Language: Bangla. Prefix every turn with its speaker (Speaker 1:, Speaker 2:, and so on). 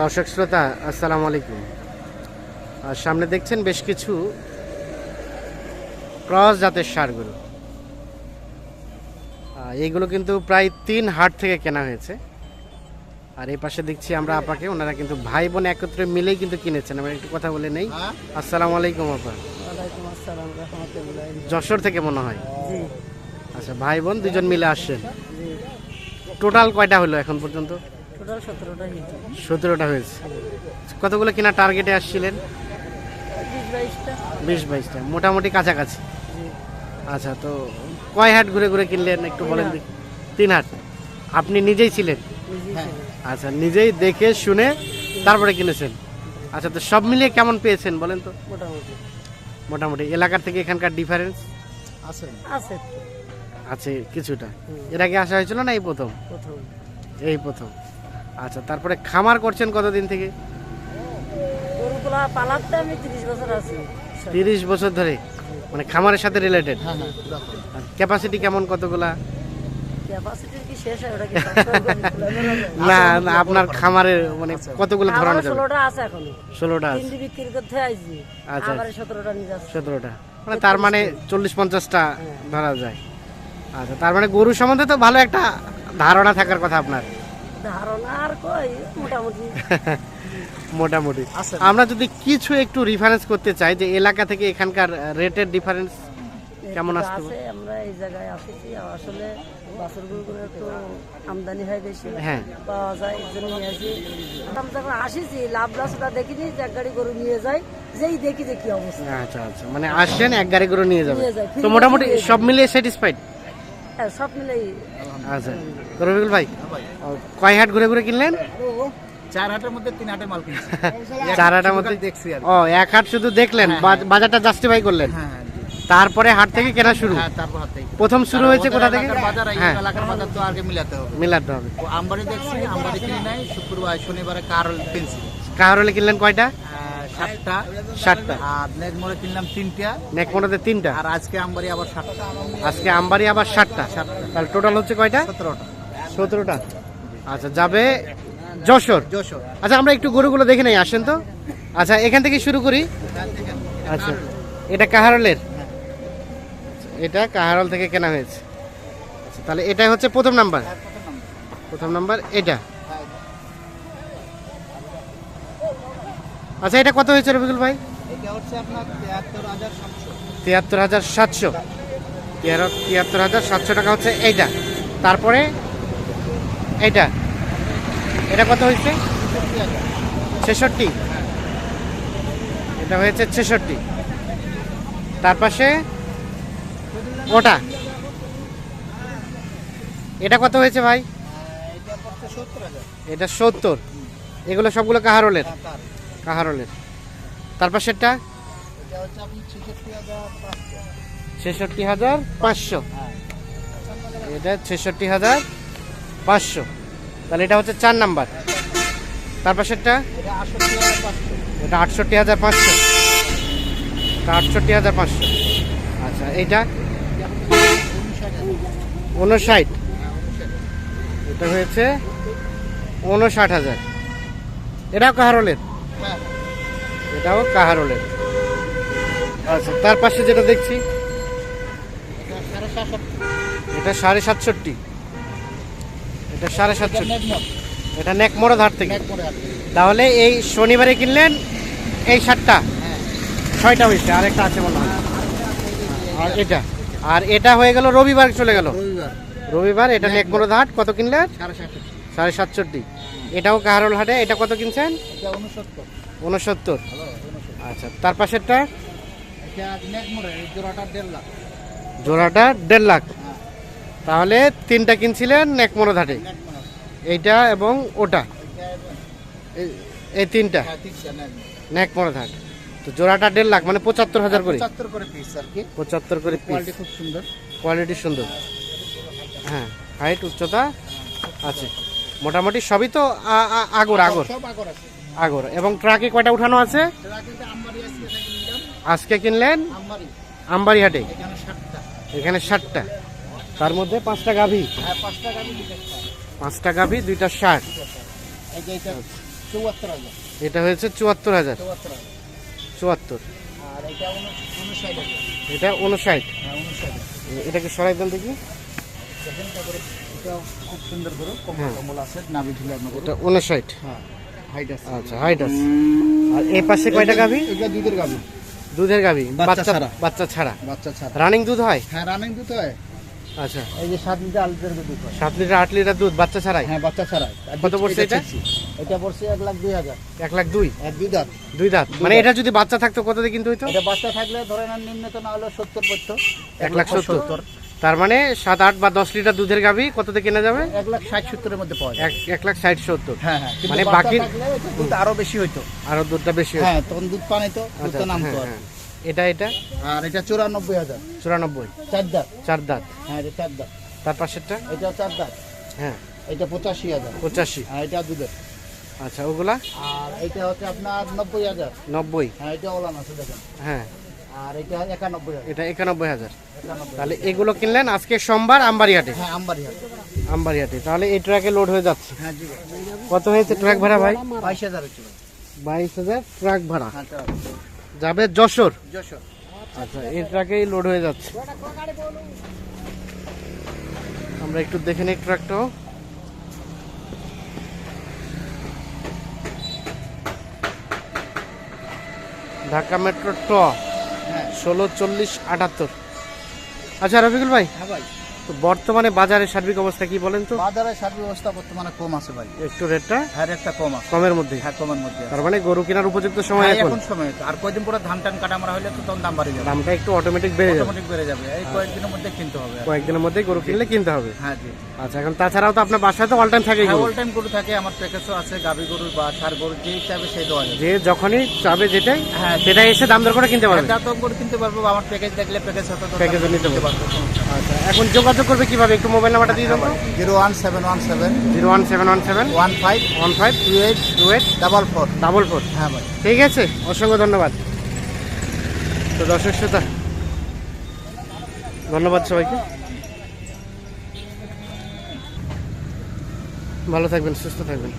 Speaker 1: দর্শক শ্রোতা আসসালামু আলাইকুম। আর সামনে দেখছেন বেশ কিছু ক্রস জাতের সারগুলো। এইগুলো কিন্তু প্রায় তিন হাট থেকে কেনা হয়েছে। আর এই পাশে দেখছি আমরা আপাকে ওনারা কিন্তু ভাই বোন একত্রে মিলেই কিন্তু কিনেছেন। আমরা একটু কথা বলে নেই। আসসালামু আলাইকুম আপা।
Speaker 2: ওয়ালাইকুম আসসালাম রহমতুল্লাহ।
Speaker 1: যশোর থেকে মনে হয়? আচ্ছা ভাই বোন দুজন মিলে আসছেন। টোটাল কয়টা হলো এখন পর্যন্ত?
Speaker 2: টোটাল সতেরোটা
Speaker 1: হয়েছে। কতগুলো কিনা টার্গেটে আসছিলেন?
Speaker 2: বিশ বাইশটা।
Speaker 1: মোটামুটি কাছাকাছি। আচ্ছা তো কয় হাট ঘুরে ঘুরে কিনলেন? একটু বলেন তিন হাট। আপনি নিজেই ছিলেন? আচ্ছা নিজেই দেখে শুনে তারপরে কিনেছেন? আচ্ছা তো সব মিলিয়ে কেমন পেয়েছেন বলেন তো?
Speaker 2: মোটামুটি।
Speaker 1: মোটামুটি। এলাকার থেকে এখানকার ডিফারেন্স
Speaker 2: আছে। তো,
Speaker 1: আছে কিছুটা। এর আগে আসা হয়েছিল না এই প্রথম?
Speaker 2: প্রথম।
Speaker 1: এই প্রথম। আচ্ছা তারপরে খামার করছেন কতদিন থেকে?
Speaker 2: গরুগুলা পালাতে আমি তিরিশ বছর আছি।
Speaker 1: তিরিশ বছর ধরে? মানে খামারের সাথে রিলেটেড
Speaker 2: হ্যাঁ হ্যাঁ।
Speaker 1: ক্যাপাসিটি কেমন কতগুলা?
Speaker 2: ক্যাপাসিটি কি শেষ হয় ওটা কি যায়?
Speaker 1: না না আপনার খামারের মানে কতগুলো ধরানো যাবে?
Speaker 2: ষোলোটা আছে এখনও।
Speaker 1: ষোলোটা আছে।
Speaker 2: তিনটি বিক্রি করতে আইছি।
Speaker 1: আচ্ছা।
Speaker 2: নিয়ে যাচ্ছে।
Speaker 1: সতেরোটা। মানে তার মানে চল্লিশ পঞ্চাশটা ধরা যায়। আচ্ছা তার মানে গরু সম্বন্ধে তো ভালো একটা ধারণা থাকার কথা আপনার।
Speaker 2: ধারণা আর কই মোটামুটি।
Speaker 1: মোটামুটি। আমরা যদি কিছু একটু রিফারেন্স করতে চাই যে এলাকা থেকে এখানকার রেটের ডিফারেন্স কেমন
Speaker 2: আছে আমরা এই জায়গায় আসেছি। আসলে বাছুর গরুগুলো একটু আমদানি হয় বেশি।
Speaker 1: হ্যাঁ।
Speaker 2: পাওয়া যায় এই জন্য নিয়ে আসি। আমরা যখন আসিছি লাভ লসটা দেখিনি যে এক গাড়ি গরু নিয়ে যাই যেই দেখি যে কি অবস্থা।
Speaker 1: আচ্ছা আচ্ছা। মানে আসছেন এক গাড়ি করে নিয়ে যাবে তো মোটামুটি সব মিলিয়ে স্যাটিসফাইড
Speaker 2: হ্যাঁ সব মিলেই
Speaker 1: আচ্ছা। তো রবিকুল ভাই কয় হাট ঘুরে ঘুরে কিনলেন?
Speaker 3: চার হাটের মধ্যে তিন হাটে মাল কিনছি।
Speaker 1: চার হাটের মধ্যে
Speaker 3: দেখছি
Speaker 1: ও এক হাট শুধু দেখলেন? বাজারটা জাস্টিফাই করলেন?
Speaker 3: হ্যাঁ হ্যাঁ,
Speaker 1: তারপরে হাট থেকে কেনা শুরু?
Speaker 3: হ্যাঁ
Speaker 1: প্রথম শুরু হয়েছে কোথা থেকে?
Speaker 3: এলাকার বাজার
Speaker 1: হ্যাঁ।
Speaker 3: এলাকার বাজার তো আগে মিলাতে হবে।
Speaker 1: মিলাতে হবে।
Speaker 3: আমবাড়ি দেখছি আমবাড়ি কিনে নাই শুক্রবার শনিবারে কারল কিনছি।
Speaker 1: কিনলেন কয়টা?
Speaker 3: আহ, সাতটা। আর নেকমোড়ে কিনলাম তিনটা।
Speaker 1: তিনটা?
Speaker 3: আর আজকে আমবাড়ি আবার সাতটা।
Speaker 1: আজকে আমবাড়ি আবার ষাটটা তাহলে টোটাল হচ্ছে কয়টা?
Speaker 3: সতেরোটা।
Speaker 1: সতেরোটা। আচ্ছা যাবে যশোর?
Speaker 3: যশোর।
Speaker 1: আচ্ছা আমরা একটু গরুগুলো দেখে নেই আসেন তো। আচ্ছা এখান থেকে শুরু করি। আচ্ছা এটা কাহারলের? এটা কাহারল থেকে কেনা হয়েছে। আচ্ছা তাহলে এটাই হচ্ছে প্রথম নাম্বার। প্রথম নাম্বার এটা। আচ্ছা এটা কত হয়েছে রবিকুল ভাই?
Speaker 3: এটা তিয়াত্তর হাজার সাতশো।
Speaker 1: তিয়াত্তর হাজার সাতশো টাকা হচ্ছে এইটা। তারপরে এইটা। এটা কত হয়েছে? ছেষট্টি। এটা হয়েছে ছেষট্টি। তার পাশে ওটা। এটা কত হয়েছে ভাই?
Speaker 3: এটা সত্তর।
Speaker 1: এটা এগুলো সবগুলো কাহারলের? কাহারলের। তার পাশেরটা?
Speaker 3: এটা ছেষট্টি হাজার পাঁচশো।
Speaker 1: এটা ছেষট্টি হাজার পাঁচশো। তাহলে এটা হচ্ছে চার নাম্বার। তার পাশেরটা?
Speaker 3: এটা আটষট্টি হাজার পাঁচশো।
Speaker 1: আটষট্টি হাজার পাঁচশো। আচ্ছা এইটা? উনষাট। এটা হয়েছে উনষাট হাজার। এটাও কাহারলের? এটাও কাহারলের। আচ্ছা তার পাশে যেটা দেখছি?
Speaker 3: এটা সাড়ে সাতষট্টি।
Speaker 1: এটা সাড়ে সাতষট্টি এটা
Speaker 3: নেকমোড়া
Speaker 1: ধার থেকে। তাহলে এই শনিবারে কিনলেন এই সাতটা ছয়টা হয়েছে আর একটা আছে মনে হয়। আর এটা? আর এটা হয়ে গেল রবিবার চলে গেল?
Speaker 3: রবিবার।
Speaker 1: এটা নেকমোড়া। হাট কত কিনলেন?
Speaker 3: সাড়ে সাতষট্টি।
Speaker 1: এটাও কাহারল হাটে এটা কত কিনছেন?
Speaker 3: উনসত্তর
Speaker 1: আচ্ছা তার পাশেরটা?
Speaker 3: জোড়াটা দেড় লাখ।
Speaker 1: জোড়াটা দেড় লাখ। তাহলে তিনটা কিনছিলেন নেকমোড়া
Speaker 3: নেকমোড়ে
Speaker 1: এইটা এবং ওটা। এই- তিনটা।
Speaker 3: হ্যাঁ নেকমোড়ে
Speaker 1: ঘাট তো জোড়াটা দেড় লাখ মানে পঁচাত্তর হাজার করে।
Speaker 3: পঁচাত্তর করে পিস আর কি।
Speaker 1: পঁচাত্তর করে পিস
Speaker 3: কোয়ালিটি খুব সুন্দর।
Speaker 1: কোয়ালিটি সুন্দর। হ্যাঁ হাইট উচ্চতা আছে। মোটামুটি সবই তো আগর আগর।
Speaker 3: আগর
Speaker 1: এবং ট্রাকে কয়টা উঠানো আছে?
Speaker 3: আজকে
Speaker 1: কিনলেন?
Speaker 3: আমবাড়ি
Speaker 1: হাটে
Speaker 3: এখানে
Speaker 1: ষাটটা। তার মধ্যে পাঁচটা গাভী।
Speaker 3: হ্যাঁ পাঁচটা
Speaker 1: গাভী দুইটা ষাট।
Speaker 3: এটা
Speaker 1: হয়েছে চুয়াত্তর হাজার।
Speaker 3: চুয়াত্তর এটা উন- উনষাট হ্যাঁ
Speaker 1: এটাকে সরাই দেন দেখি।
Speaker 3: এটা খুব সুন্দর করে কম্বল
Speaker 1: হ্যাঁ। উনষাট। আচ্ছা হাইট আছে। আর এই পাশে কয়টা গাভি?
Speaker 3: এটা দুধের গাভি।
Speaker 1: দুধের গাভি।
Speaker 3: বাচ্চা
Speaker 1: বাচ্চা
Speaker 3: ছাড়া।
Speaker 1: বাচ্চা ছাড়া।
Speaker 3: বাচ্চা ছাড়া।
Speaker 1: রানিং দুধ হয়?
Speaker 3: হ্যাঁ রানিং দুধ হয়।
Speaker 1: আচ্ছা।
Speaker 3: এই যে সাত লিটার আট লিটার দুধ হয়।
Speaker 1: সাত লিটার আট লিটার দুধ বাচ্চা ছাড়াই?
Speaker 3: হ্যাঁ বাচ্চা ছাড়া
Speaker 1: কত পড়ছে এটা?
Speaker 3: এটা? পড়ছে এক লাখ দুই হাজার।
Speaker 1: এক লাখ দুই?
Speaker 3: দুই দাঁত।
Speaker 1: দুই দাঁত। মানে এটা যদি বাচ্চা থাকতো কত দিয়ে কিনতে হইতো?
Speaker 3: এটা বাচ্চা থাকলে ধরে নেন নিম্নত না হলে সত্তর পড়তো
Speaker 1: এক লাখ সত্তর। তার মানে সাত আট বা দশ লিটার দুধের গাভি কততে কেনা যাবে?
Speaker 3: এক লাখ ষাট সত্তরের মধ্যে পাওয়া যায়।
Speaker 1: এক লাখ ষাট সত্তর।
Speaker 3: হ্যাঁ হ্যাঁ।
Speaker 1: মানে বাকি-
Speaker 3: আরও বেশি হইতো।
Speaker 1: আরও দুধটা বেশি
Speaker 3: হ্যাঁ তখন দুধ পানি তো নামতো
Speaker 1: হ্যাঁ। এটা এটা?
Speaker 3: আর এটা চুরানব্বই হাজার।
Speaker 1: চুরানব্বই।
Speaker 3: চার দাঁত।
Speaker 1: চার দাঁত।
Speaker 3: হ্যাঁ এটা চার দাঁত।
Speaker 1: তার পাশেরটা?
Speaker 3: এটা চার দাঁত।
Speaker 1: হ্যাঁ।
Speaker 3: এটা পঁচাশি হাজার।
Speaker 1: পঁচাশি।
Speaker 3: হ্যাঁ এটা দুধের।
Speaker 1: আচ্ছা ওগুলা?
Speaker 3: আর এটা হচ্ছে আপনার নব্বই হাজার।
Speaker 1: নব্বই।
Speaker 3: হ্যাঁ এটা ওলান আছে দেখেন।
Speaker 1: হ্যাঁ।
Speaker 3: আর এটা একানব্বই
Speaker 1: এটা একানব্বই হাজার। তাহলে এগুলো কিনলেন আজকে সোমবার আমবাড়িহাটে
Speaker 3: হ্যাঁ আমবাড়ি হাজার
Speaker 1: আমবাড়িহাটে তাহলে এই ট্রাকে লোড হয়ে যাচ্ছে।
Speaker 3: হ্যাঁ
Speaker 1: কত হয়েছে ট্রাক ভাড়া ভাই?
Speaker 3: বাইশ হাজার
Speaker 1: বাইশ হাজার ট্রাক ভাড়া।
Speaker 3: হ্যাঁ
Speaker 1: যাবে যশোর।
Speaker 3: যশোর।
Speaker 1: আচ্ছা এই ট্রাকেই লোড হয়ে যাচ্ছে। আমরা একটু দেখে নিই ট্রাকটাও। ঢাকা মেট্রো ট
Speaker 3: হ্যাঁ।
Speaker 1: ষোলো চল্লিশ আটাত্তর। আচ্ছা রফিকুল ভাই।
Speaker 3: হ্যাঁ ভাই।
Speaker 1: তো বর্তমানে বাজারের সার্বিক অবস্থা কি বলেন তো?
Speaker 3: বাজারের সার ব্যবস্থা বর্তমানে কম আছে ভাই।
Speaker 1: একটু রেটটা?
Speaker 3: হ্যাঁ একটা কম আছে।
Speaker 1: কমের মধ্যে?
Speaker 3: হ্যাঁ কমের মধ্যে
Speaker 1: তার মানে গরু কেনার উপযুক্ত সময়
Speaker 3: হ্যাঁ,
Speaker 1: এখন?
Speaker 3: এখন সময়। আর কয়দিন পরে ধান টান কাটা মারা হলে তো তখন দাম বাড়ে যাবে।
Speaker 1: দামটা একটু অটোমেটিক বেড়ে যাবে।
Speaker 3: অটোমেটিক বেড়ে যাবে। এই কয়েকদিনের মধ্যে কিনতে হবে।
Speaker 1: কয়েকদিনের মধ্যে গরু কিনলে কিনতে হবে?
Speaker 3: হ্যাঁ জি।
Speaker 1: আচ্ছা এখন তাছাড়াও তো আপনার বাসায় তো অল টাইম থাকে
Speaker 3: হ্যাঁ
Speaker 1: গরু?
Speaker 3: অল টাইম গরু থাকে। আমার প্যাকেজও আছে গাভী গরু বা সার গরু যেই চাইবে সেই দেওয়া
Speaker 1: যে যখনই চাবে যেটাই
Speaker 3: হ্যাঁ
Speaker 1: সেটাই এসে দাম দর করে কিনতে পারবে?
Speaker 3: একটা তো গরু কিনতে পারব আমার প্যাকেজ দেখলে প্যাকেজ হতো তো
Speaker 1: প্যাকেজও নিতে
Speaker 3: পারব।
Speaker 1: আচ্ছা এখন যোগাযোগ করবে কীভাবে? একটু মোবাইল নাম্বারটা দিয়ে দেবো
Speaker 3: zero one seven one seven.
Speaker 1: Zero one seven one seven.
Speaker 3: One five
Speaker 1: one five
Speaker 3: two eight
Speaker 1: two eight
Speaker 3: double four
Speaker 1: double four
Speaker 3: হ্যাঁ ভাই।
Speaker 1: ঠিক আছে অসংখ্য ধন্যবাদ। তো দর্শক শ্রোতা ধন্যবাদ সবাইকে। ভালো থাকবেন সুস্থ থাকবেন।